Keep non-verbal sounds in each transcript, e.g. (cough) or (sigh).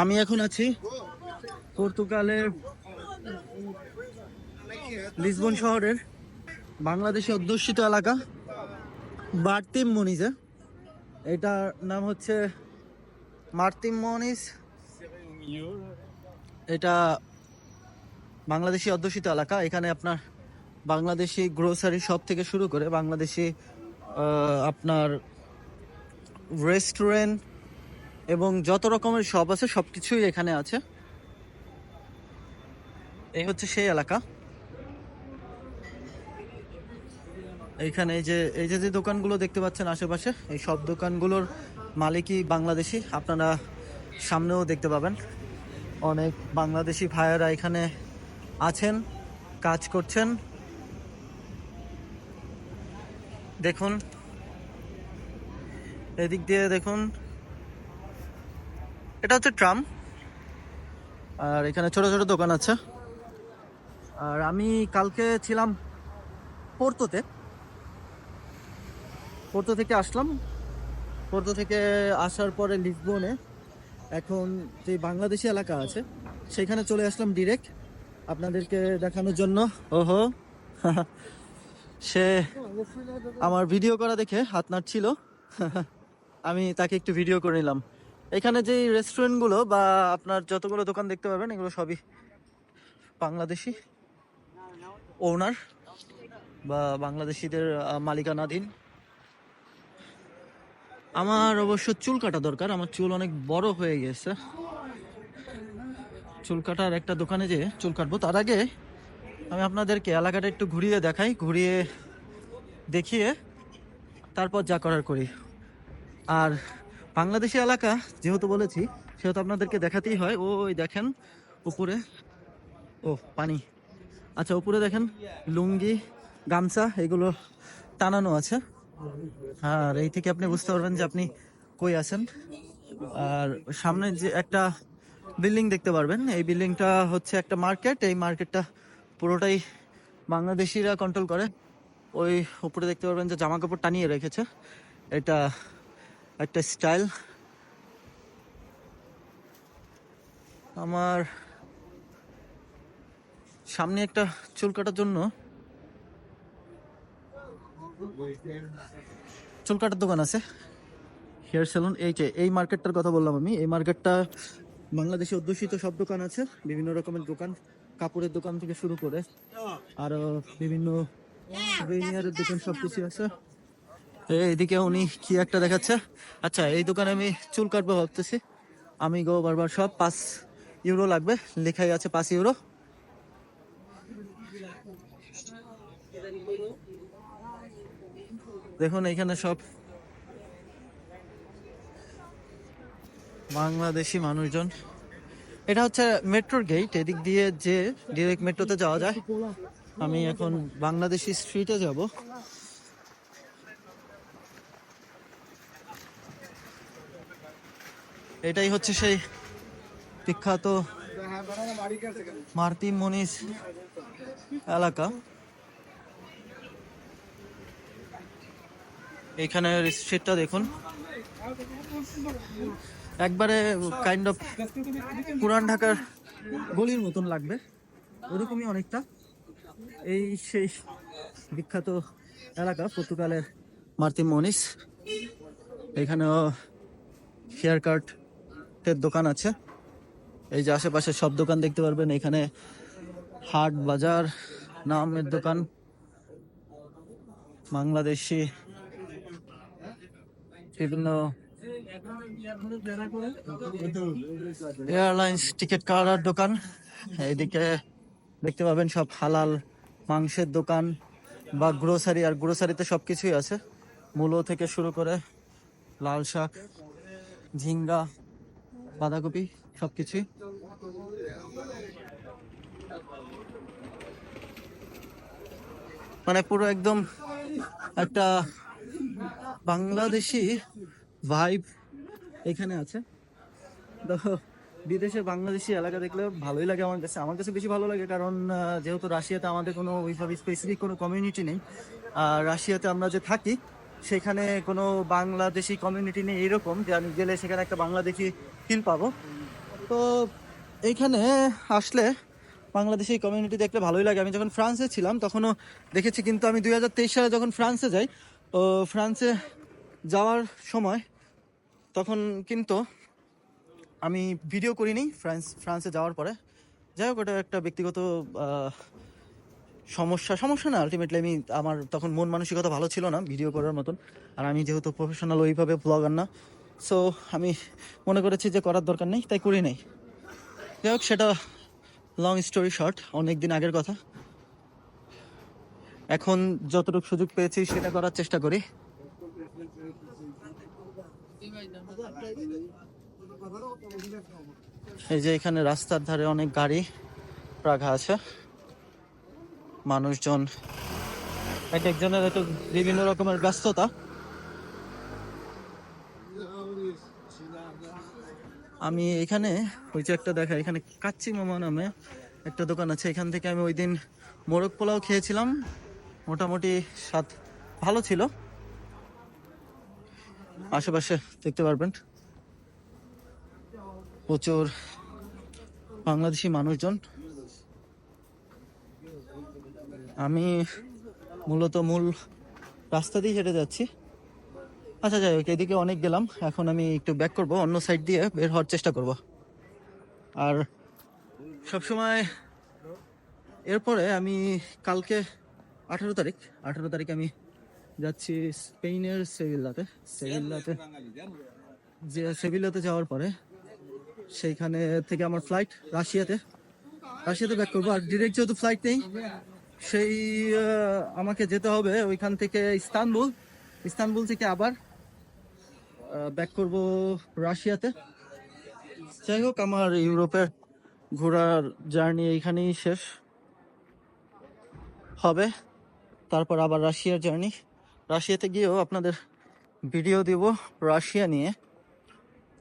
আমি এখন আছি পর্তুগালের লিসবন শহরের বাংলাদেশে অধ্যুষিত এলাকা বার্তিম মনিজে এটার নাম হচ্ছে মার্তিম মনিজ। এটা বাংলাদেশি অধ্যুষিত এলাকা। এখানে আপনার বাংলাদেশি গ্রোসারি শপ থেকে শুরু করে বাংলাদেশি আপনার রেস্টুরেন্ট এবং যত রকমের শপ আছে সব কিছুই এখানে আছে। এই হচ্ছে সেই এলাকা। এইখানে এই যে এই যে যে দোকানগুলো দেখতে পাচ্ছেন আশেপাশে, এই সব দোকানগুলোর মালিকই বাংলাদেশি। আপনারা সামনেও দেখতে পাবেন। অনেক বাংলাদেশি ভাইয়েরা এখানে আছেন, কাজ করছেন। দেখুন, এদিক দিয়ে দেখুন এটা হচ্ছে ট্রাম। আর এখানে ছোট ছোট দোকান আছে। আর আমি কালকে ছিলাম পোর্তোতে। পোর্তো থেকে আসলাম। পোর্তো থেকে আসার পরে লিসবনে এখন যে বাংলাদেশি এলাকা আছে, সেখানে চলে আসলাম ডিরেক্ট আপনাদেরকে দেখানোর জন্য। ওহো। (laughs) সে আমার ভিডিও করা দেখে হাত নাড়ছিল। (laughs) আমি তাকে একটু ভিডিও করে নিলাম। এখানে যে রেস্টুরেন্টগুলো বা আপনার যতগুলো দোকান দেখতে পাবেন, এগুলো সবই বাংলাদেশি ওনার বা বাংলাদেশিদের মালিকানাধীন। আমার অবশ্য চুল কাটা দরকার, আমার চুল অনেক বড় হয়ে গেছে। চুল কাটার একটা দোকানে যে চুল কাটবো, তার আগে আমি আপনাদেরকে এলাকাটা একটু ঘুরিয়ে দেখাই, ঘুরিয়ে দেখিয়ে তারপর যা করার করি। আর বাংলাদেশি এলাকা, যেহেতু বলেছি, সেহেতু আপনাদেরকে দেখাতেই হয়। ওই দেখেন, উপরে। ও, পানি। আচ্ছা উপরে দেখেন, লুঙ্গি, গামছা, এগুলো টানানো আছে। আর এই থেকে আপনি বুঝতে পারবেন যে আপনি কই আছেন। আর সামনে যে একটা বিল্ডিং দেখতে পারবেন। এই বিল্ডিংটা হচ্ছে একটা মার্কেট। এই মার্কেটটা পুরোটাই বাংলাদেশিরা কন্ট্রোল করে। ওই উপরে দেখতে পারবেন যে জামা কাপড় টানিয়ে রেখেছে। এটা একটা স্টাইল। আমার সামনে একটা চুল কাটার জন্য চুল কাটার দোকান আছে। হেয়ার সেলুন এই যে, এই মার্কেটটার কথা বললাম আমি। এই মার্কেটটা বাংলাদেশে অধ্যুষিত সব দোকান আছে। বিভিন্ন রকমের দোকান, কাপড়ের দোকান থেকে শুরু করে। আরও বিভিন্ন দোকান সব কিছু আছে। এই এদিকে উনি কি একটা দেখাচ্ছে? আচ্ছা এই দোকানে আমি চুল কাটবো ভাবতেছি। আমি গো বারবার সব পাঁচ ইউরো লাগবে। লেখাই আছে পাঁচ ইউরো। দেখুন এখানে সব বাংলাদেশি মানুষজন। এটা হচ্ছে মেট্রোর গেট এদিক দিয়ে যে ডিরেক্ট মেট্রোতে যাওয়া যায়। আমি এখন বাংলাদেশি স্ট্রিটে যাব। এটাই হচ্ছে সেই বিখ্যাত মারতি মনিস এলাকা। এখানে স্ট্রিটটা দেখুন। একবারে কাইন্ড অফ পুরান ঢাকার গলির মতন লাগবে। ওরকমই অনেকটা। এই সেই বিখ্যাত এলাকা, পর্তুগালের মার্তিন মনিস। এখানেও হেয়ার কাটের দোকান আছে। এই যে আশেপাশে সব দোকান দেখতে পারবেন। এখানে হাট বাজার নামের দোকান। বাংলাদেশি বিভিন্ন এয়ারলাইন্স টিকিট কাটার দোকান। এইদিকে দেখতে পাবেন সব হালাল মাংসের দোকান বা গ্রোসারি। আর গ্রোসারিতে সব কিছুই আছে। মূলো থেকে শুরু করে লাল শাক, ঝিঙ্গা বাঁধাকপি সব কিছুই মানে পুরো একদম একটা বাংলাদেশি ভাইব এখানে আছে। তো বিদেশে বাংলাদেশি এলাকা দেখলে ভালোই লাগে আমার কাছে। আমার কাছে বেশি ভালো লাগে কারণ যেহেতু রাশিয়াতে আমাদের কোনো ওইভাবে স্পেসিফিক কোনো কমিউনিটি নেই। আর রাশিয়াতে আমরা যে থাকি সেখানে কোনো বাংলাদেশি কমিউনিটি নেই এরকম যে আমি গেলে সেখানে একটা বাংলাদেশি ফিল পাবো। তো এইখানে আসলে বাংলাদেশি কমিউনিটি দেখলে ভালোই লাগে। আমি যখন ফ্রান্সে ছিলাম, তখনও দেখেছি কিন্তু আমি দুই হাজার তেইশ সালে যখন ফ্রান্সে যাই, তো ফ্রান্সে যাওয়ার সময় তখন কিন্তু আমি ভিডিও করিনি। ফ্রান্স ফ্রান্সে যাওয়ার পরে। যাই হোক, ওটা একটা ব্যক্তিগত সমস্যা সমস্যা না আলটিমেটলি আমি আমার তখন মন মানসিকতা ভালো ছিল না ভিডিও করার মতন। আর আমি যেহেতু প্রফেশনাল ওইভাবে ব্লগার না। সো আমি মনে করেছি যে করার দরকার নেই, তাই করি নাই। যাই হোক, সেটা লং স্টোরি শর্ট অনেক দিন আগের কথা। এখন যতটুকু সুযোগ পেয়েছি, সেটা করার চেষ্টা করি। এই যে এখানে রাস্তার ধারে অনেক গাড়ি রাখা আছে। মানুষজন। এক একজনের তো বিভিন্ন রকমের ব্যস্ততা। আমি এখানে ওই যে একটা দেখা এখানে কাচ্চি মামা নামে একটা দোকান আছে। এখান থেকে আমি ওই দিন মোরগ পোলাও খেয়েছিলাম। মোটামুটি স্বাদ ভালো ছিল। আশেপাশে দেখতে পারবেন। প্রচুর বাংলাদেশি মানুষজন। আমি মূলত মূল রাস্তা দিয়ে হেঁটে যাচ্ছি। আচ্ছা যাই হোক, এদিকে অনেক গেলাম। এখন আমি একটু ব্যাক করব, অন্য সাইড দিয়ে বের হওয়ার চেষ্টা করব। আর সবসময় এরপরে আমি কালকে আঠারো তারিখ আঠারো তারিখ আমি যাচ্ছি স্পেনের সেভিল্লাতে। সেভিল্লাতে যে সেভিল্লাতে যাওয়ার পরে সেইখানে থেকে আমার ফ্লাইট রাশিয়াতে। রাশিয়াতে ব্যাক করব, আর ডিরেক্ট যেহেতু ফ্লাইট নেই সেই আমাকে যেতে হবে ওইখান থেকে ইস্তানবুল। ইস্তানবুল থেকে আবার ব্যাক করব রাশিয়াতে। যাই হোক, আমার ইউরোপের ঘোরার জার্নি এইখানেই শেষ হবে। তারপর আবার রাশিয়ার জার্নি রাশিয়াতে গিয়েও আপনাদের ভিডিও দিব রাশিয়া নিয়ে।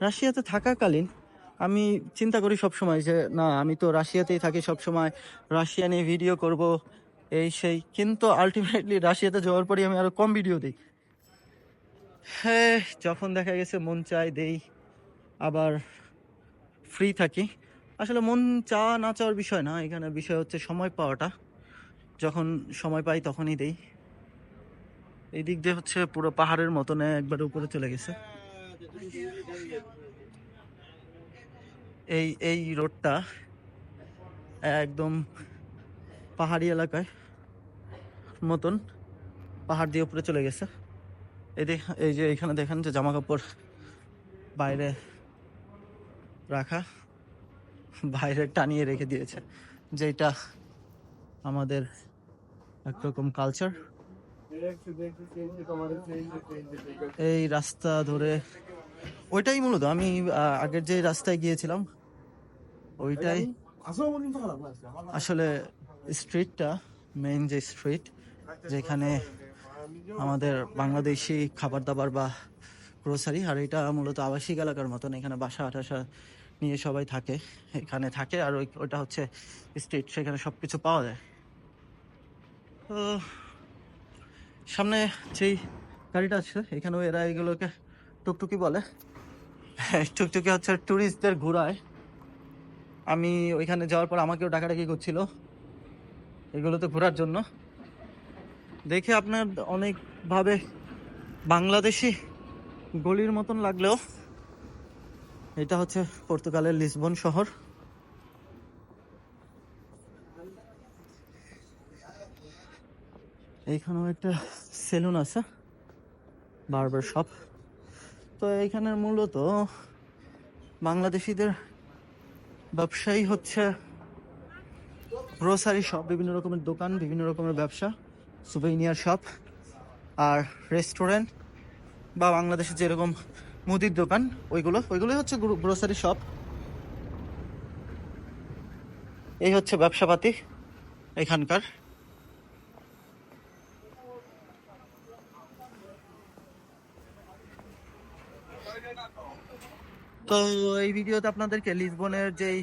রাশিয়াতে থাকাকালীন আমি চিন্তা করি সব সময় যে, না, আমি তো রাশিয়াতেই থাকি সব সময় রাশিয়া নিয়ে ভিডিও করব, এই সেই। কিন্তু আলটিমেটলি রাশিয়াতে যাওয়ার পরে আমি আরও কম ভিডিও দিই হ্যাঁ যখন দেখা গেছে মন চাই দেই, আবার ফ্রি থাকি। আসলে মন চাওয়া না চাওয়ার বিষয় না, এখানে বিষয় হচ্ছে সময় পাওয়াটা। যখন সময় পাই তখনই দেই। এই দিক দিয়ে হচ্ছে পুরো পাহাড়ের মতনে একবার উপরে চলে গেছে। এই এই রোডটা একদম পাহাড়ি এলাকায় মতন পাহাড় দিয়ে উপরে চলে গেছে। এই দেখ এই যে এখানে দেখেন যে জামা কাপড় বাইরে রাখা, বাইরে টানিয়ে রেখে দিয়েছে, যেটা আমাদের একরকম কালচার এই রাস্তা ধরে, ওইটাই মূলত। আমি আগের যে রাস্তায় গিয়েছিলাম ওইটাই। আসলে স্ট্রিটটা মেইন যে স্ট্রিট যেখানে আমাদের বাংলাদেশি খাবার দাবার বা গ্রোসারি আর এটা মূলত আবাসিক এলাকার মতন এখানে বাসা টাসা নিয়ে সবাই থাকে এখানে থাকে আর ওই ওটা হচ্ছে স্ট্রিট সেখানে সব কিছু পাওয়া যায়। তো সামনে যেই গাড়িটা আছে এখানেও এরা এগুলোকে টুকটুকি বলে। (laughs) টুকটুকি হচ্ছে ট্যুরিস্টদের ঘোরায় আমি ওইখানে যাওয়ার পর আমাকেও ডাকাডাকি করছিল। এগুলোতে ঘোরার জন্য। দেখে আপনার অনেকভাবে বাংলাদেশি গলির মতন লাগলেও এটা হচ্ছে পর্তুগালের লিসবন শহর। এইখানেও একটা সেলুন আছে, বারবার শপ। তো এইখানের মূলত বাংলাদেশিদের ব্যবসায়ী হচ্ছে গ্রোসারি শপ বিভিন্ন রকমের দোকান, বিভিন্ন রকমের ব্যবসা সুভেনিয়ার শপ আর রেস্টুরেন্ট বা বাংলাদেশে যেরকম মুদির দোকান, ওইগুলো, ওইগুলোই হচ্ছে গ্রোসারি শপ এই হচ্ছে ব্যবসাপাতি এখানকার। তো এই ভিডিওতে আপনাদেরকে লিসবনের যেই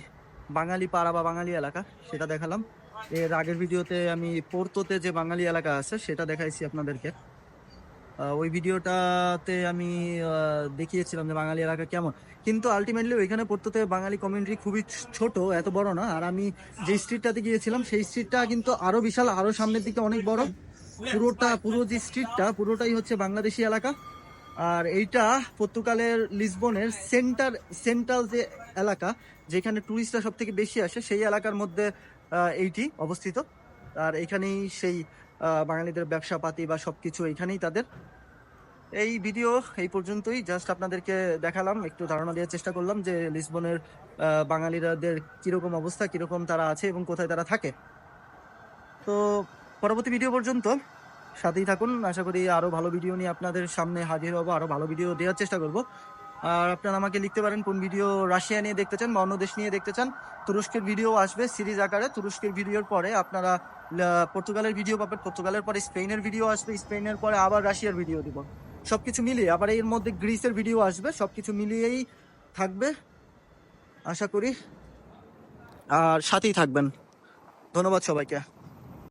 বাঙালি পাড়া বা বাঙালি এলাকা, সেটা দেখালাম। এর আগের ভিডিওতে আমি পোর্তোতে যে বাঙালি এলাকা আছে, সেটা দেখাইছি আপনাদেরকে। ওই ভিডিওটাতে আমি দেখিয়েছিলাম যে বাঙালি এলাকা কেমন। কিন্তু আলটিমেটলি ওইখানে পড়তে বাঙালি কমিউনিটি খুবই ছোট, এত বড় না। আর আমি যে স্ট্রিটটাতে গিয়েছিলাম, সেই স্ট্রিটটা কিন্তু আরও বিশাল, আরও সামনের দিকে অনেক বড়। পুরোটা, পুরো যে স্ট্রিটটা পুরোটাই হচ্ছে বাংলাদেশি এলাকা। আর এইটা পর্তুগালের লিসবনের সেন্টার, সেন্ট্রাল যে এলাকা, যেখানে টুরিস্টরা সব থেকে বেশি আসে, সেই এলাকার মধ্যে এইটি অবস্থিত। আর এখানেই সেই বাঙালিদের ব্যবসাপাতি বা সব কিছু এইখানেই তাদের। এই ভিডিও এই পর্যন্তই। জাস্ট আপনাদেরকে দেখালাম, একটু ধারণা দেওয়ার চেষ্টা করলাম যে লিসবনের বাঙালিরাদের কীরকম অবস্থা, কীরকম তারা আছে এবং কোথায় তারা থাকে। তো পরবর্তী ভিডিও পর্যন্ত সাথেই থাকুন। আশা করি আরও ভালো ভিডিও নিয়ে আপনাদের সামনে হাজির হব, আরও ভালো ভিডিও দেওয়ার চেষ্টা করব। আর আপনারা আমাকে লিখতে পারেন কোন ভিডিও রাশিয়া নিয়ে দেখতে চান বা অন্য দেশ নিয়ে দেখতে চান। তুরস্কের ভিডিও আসবে সিরিজ আকারে। তুরস্কের ভিডিওর পরে আপনারা পর্তুগালের ভিডিও পাবেন। পর্তুগালের পরে স্পেনের ভিডিও আসবে। স্পেনের পরে আবার রাশিয়ার ভিডিও দিব। সব কিছু মিলিয়ে, আবার এর মধ্যে গ্রিসের ভিডিও আসবে। সব কিছু মিলিয়েই থাকবে। আশা করি। আর সাথেই থাকবেন। ধন্যবাদ সবাইকে।